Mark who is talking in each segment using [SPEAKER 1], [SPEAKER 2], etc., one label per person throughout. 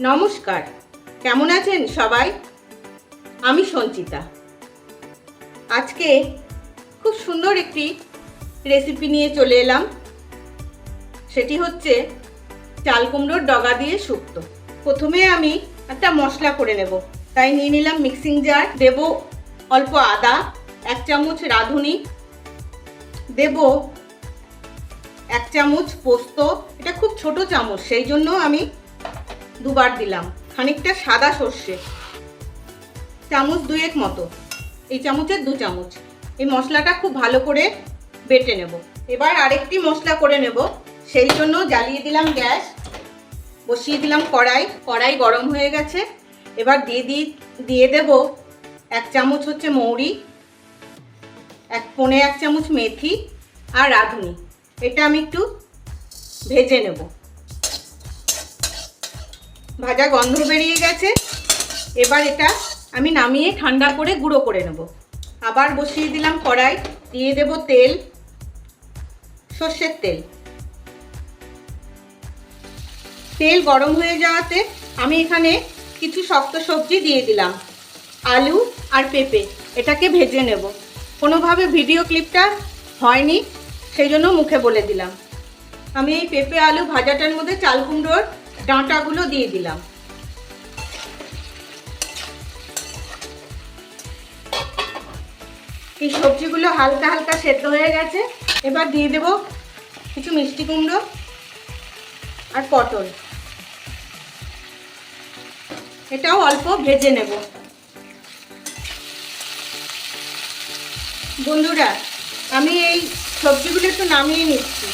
[SPEAKER 1] নমস্কার। কেমন আছেন সবাই? আমি সঞ্চিতা। আজকে খুব সুন্দর একটি রেসিপি নিয়ে চলে এলাম। সেটি হচ্ছে চাল কুমড়োর ডগা দিয়ে শুক্তো প্রথমে আমি একটা মশলা করে নেব। তাই নিয়ে নিলাম মিক্সিং জার দেব অল্প আদা, এক চামচ রাঁধুনি। দেব এক চামচ পোস্ত। এটা খুব ছোট চামচ, সেই জন্য আমি দুবার দিলাম। খানিকটা সাদা সর্ষে। চামচ দুয়েক মতো। এই চামচের দু চামচ। এই মশলাটা খুব ভালো করে বেটে নেব। এবার আরেকটি মশলা করে নেব। সেই জন্য জ্বালিয়ে দিলাম গ্যাস। বসিয়ে দিলাম কড়াই। কড়াই গরম হয়ে গেছে। এবার দিয়ে দিই দিয়ে দেব এক চামচ হচ্ছে মৌরি, এক, পনে এক চামচ মেথি আর রাঁধুনি। এটা আমি একটু ভেজে নেব। ভাজা গন্ধ বেরিয়ে গেছে। এবার এটা আমি নামিয়ে ঠান্ডা করে গুঁড়ো করে নেব। আবার বসিয়ে দিলাম কড়াই। দিয়ে দেব তেল। সর্ষের তেল। তেল গরম হয়ে যাওয়াতে আমি এখানে কিছু শক্ত সবজি দিয়ে দিলাম। আলু আর পেঁপে, এটাকে ভেজে নেব। কোনোভাবে ভিডিও ক্লিপটা হয়নি, সেই জন্য মুখে বলে দিলাম। আমি এই পেঁপে আলু ভাজাটার মধ্যে চাল কুমড়োর ডাঁটাগুলো দিয়ে দিলাম। এই সবজিগুলো হালকা হালকা সেদ্ধ হয়ে গেছে। এবার দিয়ে দেব কিছু মিষ্টি কুমড়ো আর পটল। এটাও অল্প ভেজে নেব। বন্ধুরা, আমি এই সবজিগুলো একটু নামিয়ে নিচ্ছি।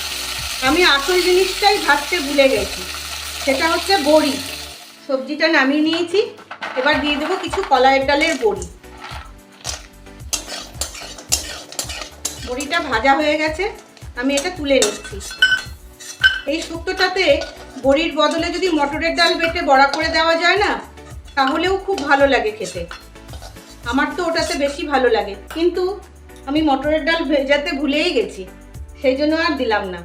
[SPEAKER 1] আমি আসল জিনিসটাই ভাবতে ভুলে গেছি। সেটা হচ্ছে বড়ি। সবজিটা নামিয়ে নিয়েছি। এবার দিয়ে দেবো কিছু কলাইয়ের ডালের বড়ি। বড়িটা ভাজা হয়ে গেছে। আমি এটা তুলে নিচ্ছি। এই শুক্তোটাতে বড়ির বদলে যদি মটরের ডাল বেটে বড়া করে দেওয়া যায় না, তাহলেও খুব ভালো লাগে খেতে। আমার তো ওটাতে বেশি ভালো লাগে। কিন্তু আমি মটরের ডাল ভেজাতে ভুলেই গেছি। সেই জন্য আর দিলাম না।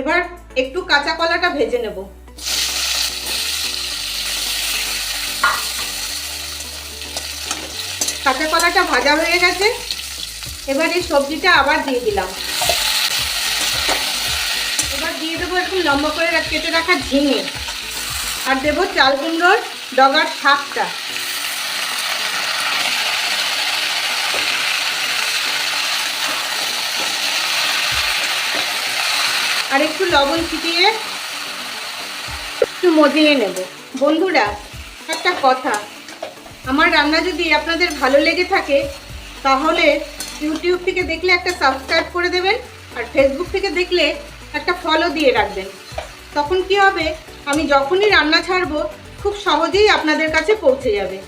[SPEAKER 1] এবার একটু কাঁচা কলাটা ভেজে নেব। কাঁচা কলাটা ভাজা হয়ে গেছে, এবার এই সবজিটা আবার দিয়ে দিলাম। এবার দিয়ে দেবো একটু লম্বা করে কেটে রাখা ঝিঙে। আর দেবো চাল কুমড়োর ডগার শাকটা। আর একটু লবণ ছিটিয়ে একটু মজিয়ে নেব। বন্ধুরা, একটা কথা, আমার রান্না যদি আপনাদের ভালো লেগে থাকে, তাহলে ইউটিউব থেকে দেখলে একটা সাবস্ক্রাইব করে দেবেন, আর ফেসবুক থেকে দেখলে একটা ফলো দিয়ে রাখবেন। তখন কি হবে? আমি যখনই রান্না ছাড়বো, খুব সহজেই আপনাদের কাছে পৌঁছে যাবে।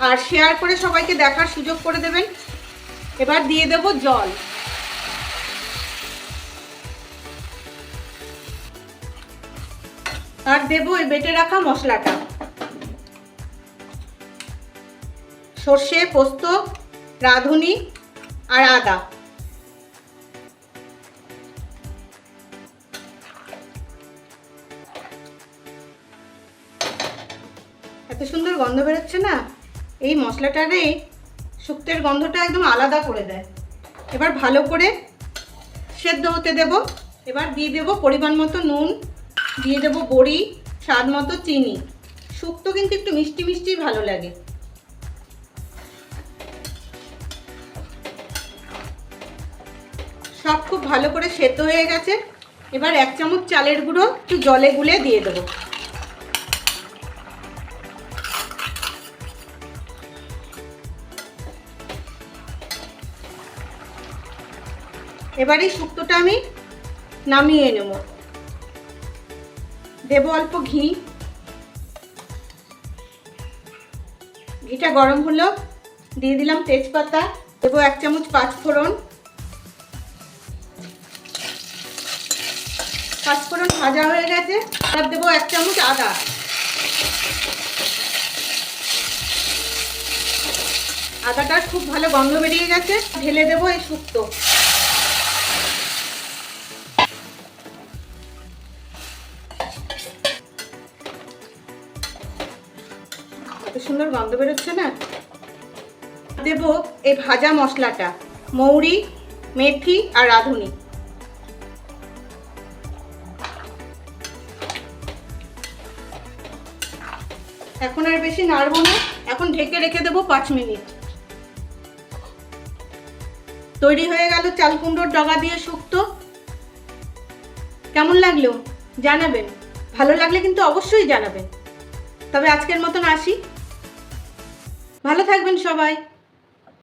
[SPEAKER 1] আর শেয়ার করে সবাইকে দেখার সুযোগ করে দেবেন। এবার দিয়ে দেব জল। আর দেবো এই বেটে রাখা মশলাটা। সর্ষে, পোস্ত, রাঁধুনি আর আদা। এত সুন্দর গন্ধ বেরোচ্ছে না? এই মশলাটারে শুক্তের গন্ধটা একদম আলাদা করে দেয়। এবার ভালো করে সেদ্ধ হতে দেব। এবার দিয়ে দেব পরিমাণ মতো নুন দিয়ে দেবো বড়ি, স্বাদ মতো চিনি। শুক্তো কিন্তু একটু মিষ্টি মিষ্টি ভালো লাগে। সব খুব ভালো করে সেদ্ধ হয়ে গেছে। এবার এক চামচ চালের গুঁড়ো একটু জলে গুলে দিয়ে দেবো। এবার এই শুক্তোটা আমি নামিয়ে নেব। দেব অল্প ঘি। ঘিটা গরম হলো। দিয়ে দিলাম তেজপাতা। দেবো এক চামচ পাঁচ ফোড়ন পাঁচ ফোড়ন ভাজা হয়ে গেছে। আর দেবো এক চামচ আদা। আদাটা খুব ভালো গন্ধ বেরিয়ে গেছে। ঢেলে দেবো এই শুক্তো। সুন্দর গন্ধ বেরোচ্ছে না? দেব এই ভাজা মশলাটা, মৌরি, মেথি আর রাঁধুনি। এখন আর বেশি নাড়বো না, এখন ঢেকে রেখে দেবো পাঁচ মিনিট। তৈরি হয়ে গেল চাল কুমড়োর ডগা দিয়ে শুক্তো। কেমন লাগল? জানাবেন। ভালো লাগলে কিন্তু অবশ্যই জানাবেন। তবে আজকের মতন আসি। ভালো থাকবেন সবাই।